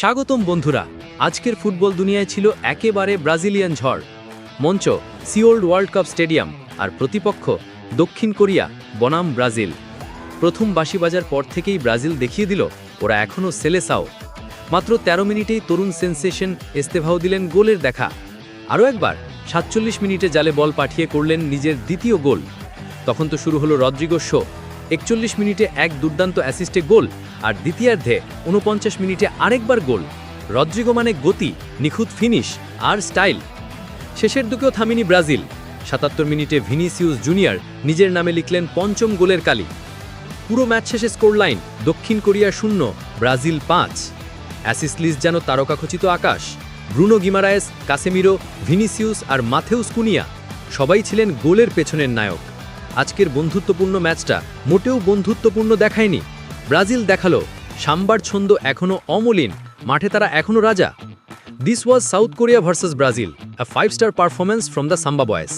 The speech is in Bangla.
স্বাগতম বন্ধুরা, আজকের ফুটবল দুনিয়ায় ছিল একেবারে ব্রাজিলিয়ান ঝড়। মঞ্চ, সিওল্ড ওয়ার্ল্ড কাপ স্টেডিয়াম আর প্রতিপক্ষ, দক্ষিণ কোরিয়া, বনাম ব্রাজিল। প্রথম বাঁশি বাজার পর থেকেই ব্রাজিল দেখিয়ে দিল, ওরা এখনও সেলেসাও মাত্র ১৩ মিনিটেই তরুণ সেন্সেশন এস্তেভাও দিলেন গোলের দেখা। আরও একবার, সাতচল্লিশ মিনিটে জালে বল পাঠিয়ে করলেন নিজের দ্বিতীয় গোল। তখন তো শুরু হলো রদ্রিগো শো। একচল্লিশ মিনিটে এক দুর্দান্ত অ্যাসিস্টে গোল আর দ্বিতীয়ার্ধে উনপঞ্চাশ মিনিটে আরেকবার গোল। রদ্রিগো মানে গতি, নিখুঁত ফিনিশ আর স্টাইল শেষের দিকেও থামিনি ব্রাজিল। সাতাত্তর মিনিটে ভিনিসিউস জুনিয়র নিজের নামে লিখলেন পঞ্চম গোলের কালি। পুরো ম্যাচ শেষে স্কোর লাইন দক্ষিণ কোরিয়া শূন্য, ব্রাজিল পাঁচ। অ্যাসিস লিস্ট যেন তারকাখচিত আকাশ। ব্রুনো গিমারায়েস, কাসেমিরো, ভিনিসিউস আর মাথেউস কুনিয়া সবাই ছিলেন গোলের পেছনের নায়ক। আজকের বন্ধুত্বপূর্ণ ম্যাচটা মোটেও বন্ধুত্বপূর্ণ দেখায়নি। ব্রাজিল দেখাল, সাম্বার ছন্দ এখনও অমলিন, মাঠে তারা এখনও রাজা। This was South Korea versus Brazil a five star performance from the samba boys